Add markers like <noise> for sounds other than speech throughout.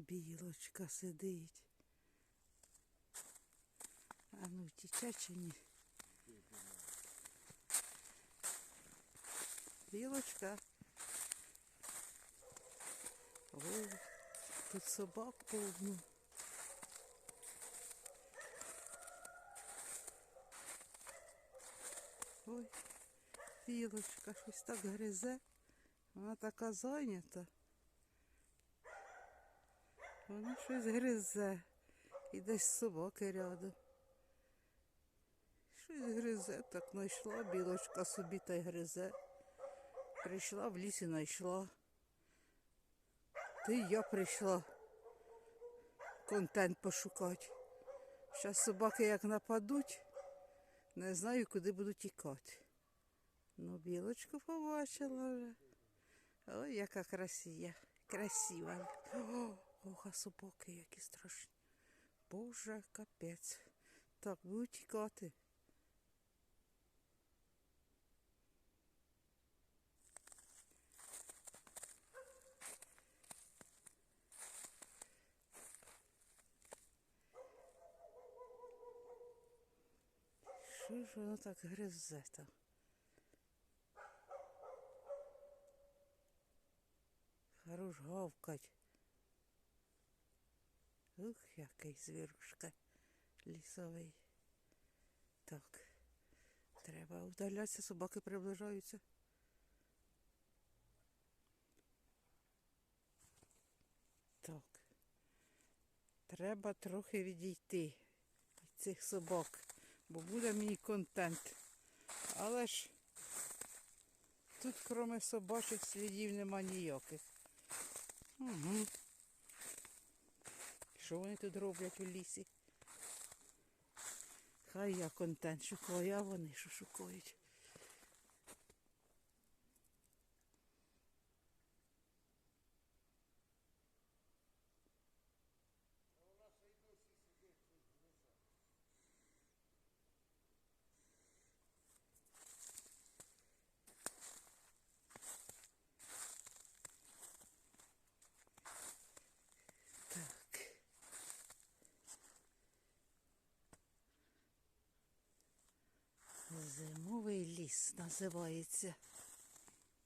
Білочка сидить. А ну тіче чи ні? Білочка. О, тут собак повно. Ой, білочка щось так гризе. Вона така зайнята. Вона щось гризе. І десь собаки рядом. Щось гризе, так знайшла білочка собі та й гризе. Прийшла в лісі, знайшла. Та я прийшла контент пошукати. Зараз собаки як нападуть, не знаю, куди будуть тікати. Ну, білочку побачила вже. Ой, яка красія. Красива. О, ох, а собаки які страшні. Боже, капець. Так, будуть тікати. Що ж воно так гризе там? Хорош гавкать. Ух, який звірушка лісовий. Так. Треба удалятися, собаки приближаються. Так. Треба трохи відійти від цих собак, бо буде мій контент. Але ж тут, крім собачих слідів, нема ніяких. Угу. Що вони тут роблять у лісі? Хай я контент шукаю, а вони що шукають. Так. Зимовий ліс називається.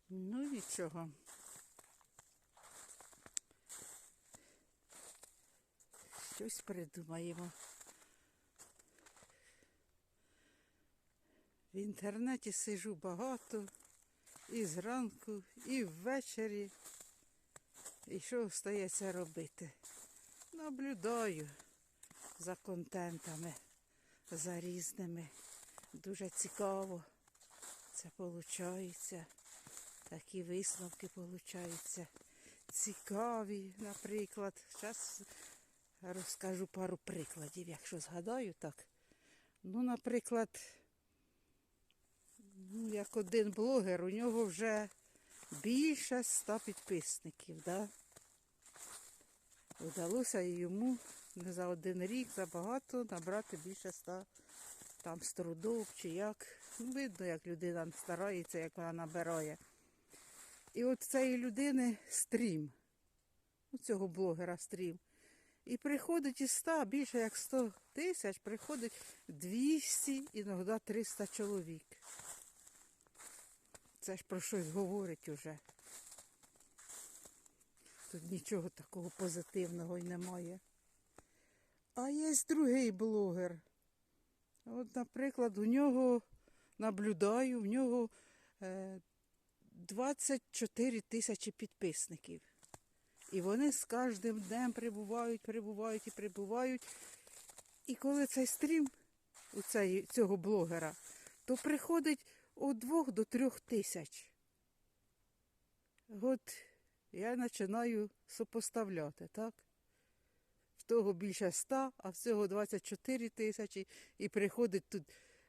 Ну нічого. Щось придумаємо. В інтернеті сижу багато і зранку, і ввечері. І що стається робити? Наблюдаю за контентами, за різними. Дуже цікаво. Це виходить. Такі висновки получаються. Цікаві, наприклад. Зараз розкажу пару прикладів, якщо згадаю так. Ну, наприклад, ну, як один блогер, у нього вже більше ста підписників, да? Вдалося йому не за один рік забагато набрати більше ста там з трудом чи як. Видно, як людина старається, як вона набирає. І от цієї людини стрім, у цього блогера стрім. І приходить із 100, більше як 100 тисяч, приходить 200, іноді 300 чоловік. Це ж про щось говорить уже. Тут нічого такого позитивного й немає. А є другий блогер. От, наприклад, у нього наблюдаю, в нього е, 24 тисячі підписників. І вони з кожним днем прибувають, прибувають і прибувають. І коли цей стрім у цей, цього блогера, то приходить від 2 до 3 тисяч. От я починаю сопоставляти, так? Того більше 100, а в цього 24 тисячі. І приходить тут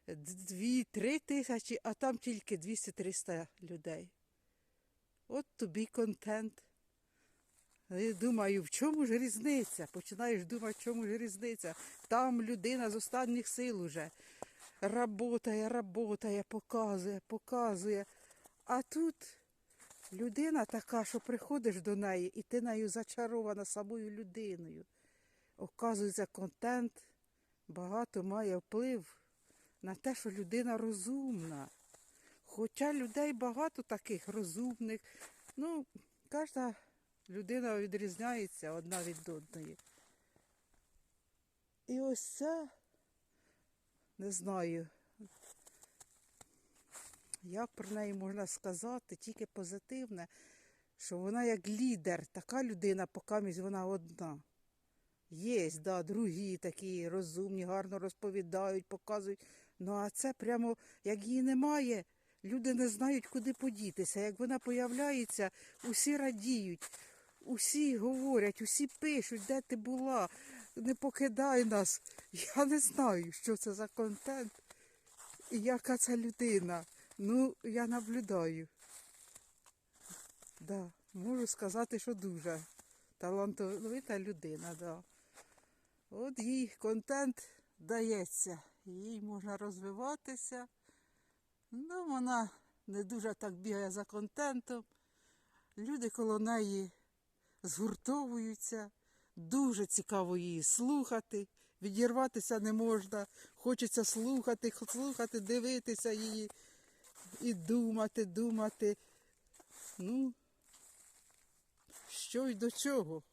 2-3 тисячі, а там тільки 200-300 людей. От тобі контент. Я думаю, в чому ж різниця? Починаєш думати, в чому ж різниця. Там людина з останніх сил уже работає, работає, показує, показує. А тут людина така, що приходиш до неї, і ти нею зачарована самою людиною. Оказується, контент багато має вплив на те, що людина розумна. Хоча людей багато таких розумних. Ну, кожна людина відрізняється одна від одної. І ось це, не знаю, як про неї можна сказати, тільки позитивне, що вона як лідер, така людина, поки вона одна. Є, да, другі такі розумні, гарно розповідають, показують. Ну а це прямо, як її немає, люди не знають, куди подітися. Як вона появляється, усі радіють, усі говорять, усі пишуть, де ти була, не покидай нас. Я не знаю, що це за контент і яка це людина. Ну, я наблюдаю. Да, можу сказати, що дуже талановита людина, да. От їй контент дається, їй можна розвиватися. Ну, вона не дуже так бігає за контентом. Люди коло неї згуртовуються, дуже цікаво її слухати, відірватися не можна. Хочеться слухати, слухати, дивитися її і думати, думати. Ну, що й до чого.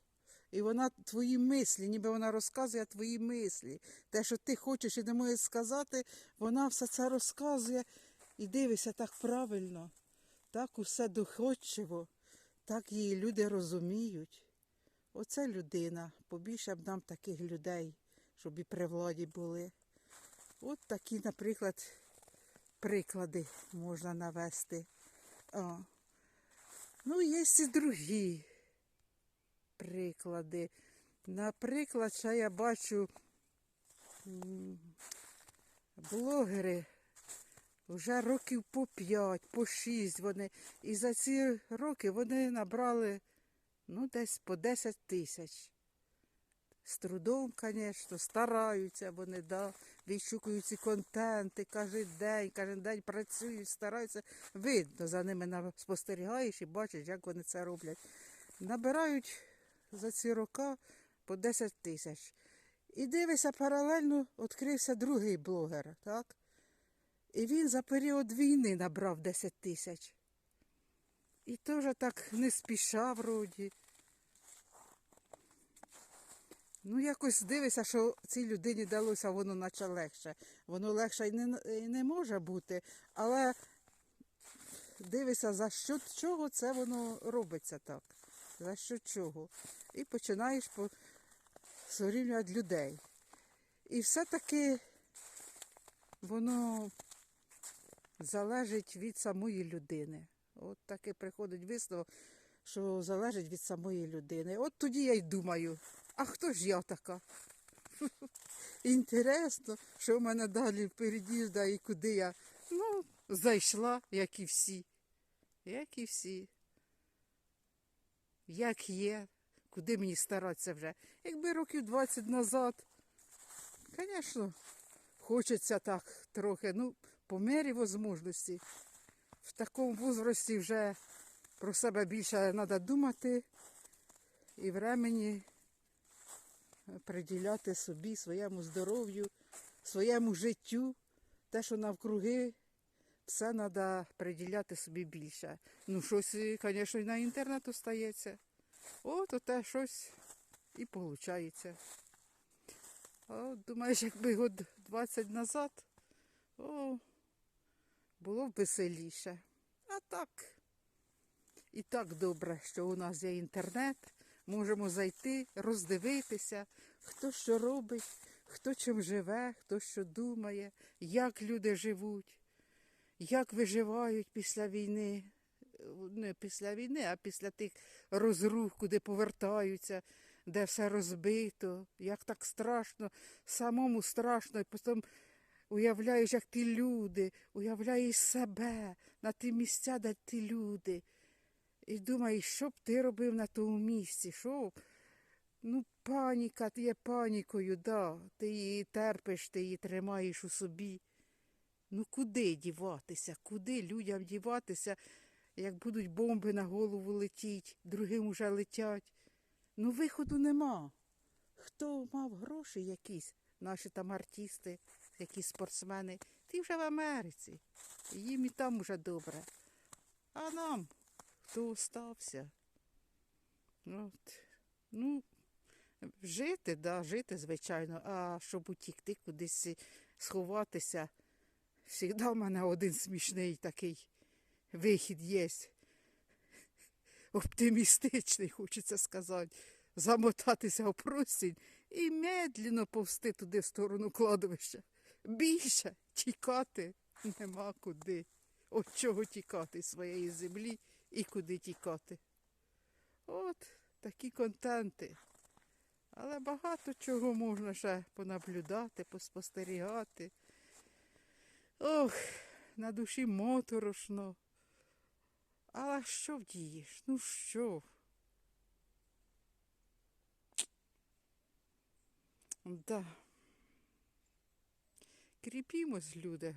І вона твої мислі, ніби вона розказує твої мислі. Те, що ти хочеш і не можеш сказати, вона все це розказує і дивися так правильно, так усе доходчиво, так її люди розуміють. Оце людина. Побільше б нам таких людей, щоб і при владі були. От такі, наприклад, приклади можна навести. А. Ну, є і другі приклади. Наприклад, ще я бачу блогери вже років по 5, по 6 вони. І за ці роки вони набрали ну, десь по 10 тисяч. З трудом, звісно, стараються вони, да, відшукують ці контенти кожен день, кожен день працюють, стараються. Видно, за ними спостерігаєш і бачиш, як вони це роблять. Набирають за ці роки по 10 тисяч. І дивися, паралельно відкрився другий блогер, так? І він за період війни набрав 10 тисяч. І теж так не спіша вроді. Ну, якось дивися, що цій людині далося воно наче легше. Воно легше і не, і не може бути, але дивися, за що чого це воно робиться так. За що чого. І починаєш по... зорівнювати людей. І все-таки воно залежить від самої людини. От таки приходить висновок, що залежить від самої людини. От тоді я й думаю, а хто ж я така? <laughs> Інтересно, що в мене далі впереді і куди я. Ну, зайшла, як і всі. Як і всі. Як є, куди мені старатися вже. Якби років 20 назад, звісно, хочеться так трохи, ну, по мірі можливості. В такому возрасті вже про себе більше треба думати і времені приділяти собі, своєму здоров'ю, своєму життю, те, що навкруги, все треба приділяти собі більше. Ну, щось, звісно, і на інтернету стається. От оте щось і виходить. А думаєш, якби год 20 назад, о, було б веселіше. А так. І так добре, що у нас є інтернет. Можемо зайти, роздивитися, хто що робить, хто чим живе, хто що думає, як люди живуть, як виживають після війни. Не після війни, а після тих розрух, куди повертаються, де все розбито, як так страшно, самому страшно, і потім уявляєш, як ті люди, уявляєш себе на ті місця, де ті люди. І думаєш, що б ти робив на тому місці? Що? Ну, паніка, ти є панікою, да. Ти її терпиш, ти її тримаєш у собі. Ну куди діватися? Куди людям діватися, як будуть бомби на голову летіть, другим уже летять. Ну, виходу нема. Хто мав гроші якісь, наші там артисти, якісь спортсмени, ті вже в Америці. Їм і там уже добре. А нам, хто остався? От. Ну, жити, да, жити, звичайно, а щоб утікти кудись сховатися. Всігда в мене один смішний такий вихід є. Оптимістичний, хочеться сказати. Замотатися в простінь і медленно повсти туди в сторону кладовища. Більше тікати нема куди. От чого тікати своєї землі і куди тікати. От такі контенти. Але багато чого можна ще понаблюдати, поспостерігати. Ох, на душі моторошно. Але що вдієш? Ну що? Да. Кріпімось, люди.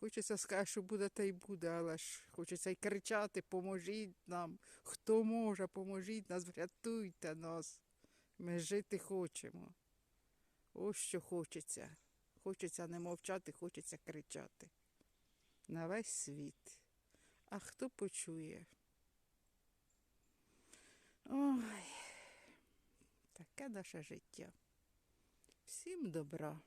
Хочеться сказати, що буде, та й буде, але ж хочеться й кричати, поможіть нам. Хто може, поможіть нас, врятуйте нас. Ми жити хочемо. Ось що хочеться. Хочеться не мовчати, хочеться кричати. На весь світ. А хто почує? Ой, таке наше життя. Всім добра.